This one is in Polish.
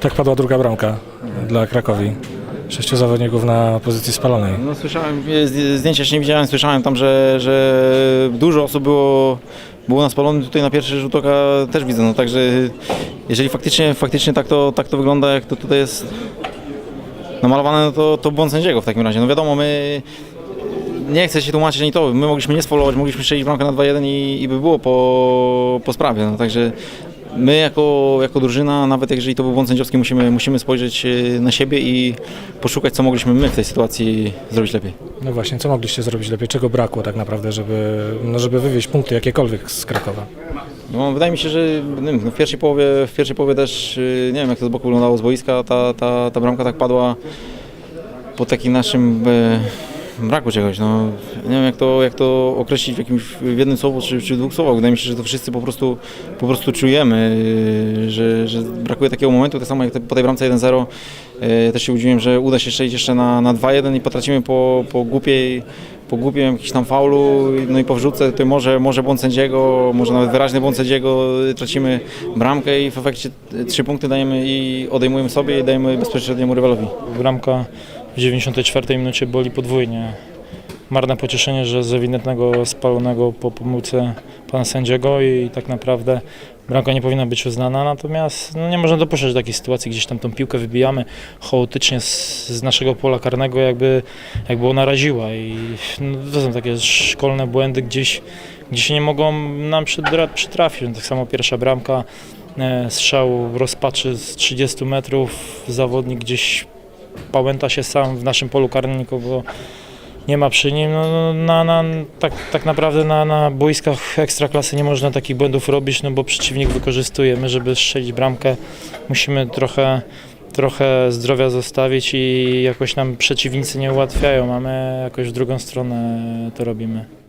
Tak padła druga bramka dla Krakowi. Sześciu zawodników na pozycji spalonej. No słyszałem, e, zdjęcia nie widziałem, słyszałem tam, że, że dużo osób było, było na spalonym, tutaj na pierwszy rzut oka też widzę, no także jeżeli faktycznie, faktycznie tak, to, tak to wygląda, jak to tutaj jest namalowane, no to, to błąd sędziego w takim razie. No wiadomo, my nie chcę się tłumaczyć ani to, my mogliśmy nie spolować, mogliśmy strzelić bramkę na 2-1 i, i by było po, po sprawie, no także my jako, jako drużyna, nawet jeżeli to był błąd sędziowski, musimy, musimy spojrzeć e, na siebie i poszukać, co mogliśmy my w tej sytuacji zrobić lepiej. No właśnie, co mogliście zrobić lepiej? Czego brakło tak naprawdę, żeby, no żeby wywieźć punkty jakiekolwiek z Krakowa? No, wydaje mi się, że wiem, no, w pierwszej połowie, w pierwszej połowie też y, nie wiem jak to z boku wyglądało z boiska, ta, ta, ta bramka tak padła po takim naszym e, braku czegoś. No, nie wiem jak to, jak to określić w, jakimś, w jednym słowu czy, czy dwóch słowach. Wydaje mi się, że to wszyscy po prostu, po prostu czujemy, y, że, że brakuje takiego momentu. Tak samo jak po tej bramce 1-0 e, też się udzieliłem, że uda się strzelić jeszcze na, na 2-1 i potracimy po, po głupiej po głupim jakimś tam faulu, no i po wrzutce to może, może błąd sędziego, może nawet wyraźny błąd sędziego, tracimy bramkę i w efekcie trzy punkty dajemy i odejmujemy sobie i dajemy bezpośredniemu rywalowi. Bramka w 94 minucie boli podwójnie. Marne pocieszenie, że z ewidentnego spalonego po pomyłce pana sędziego i tak naprawdę bramka nie powinna być uznana, natomiast no, nie można dopuszczać do takiej sytuacji, gdzieś tam tą piłkę wybijamy chaotycznie z, z naszego pola karnego, jakby, jakby ona raziła i no, to są takie szkolne błędy gdzieś, gdzie się nie mogą nam przytra- przytrafić. Tak samo pierwsza bramka, e, strzał rozpaczy z 30 metrów, zawodnik gdzieś pałęta się sam w naszym polu karnym, nikogo nie ma przy nim. No, no, na, na, tak, tak naprawdę na, na boiskach ekstraklasy nie można takich błędów robić, no bo przeciwnik wykorzystuje. My, żeby strzelić bramkę, musimy trochę, trochę zdrowia zostawić i jakoś nam przeciwnicy nie ułatwiają, a my jakoś w drugą stronę to robimy.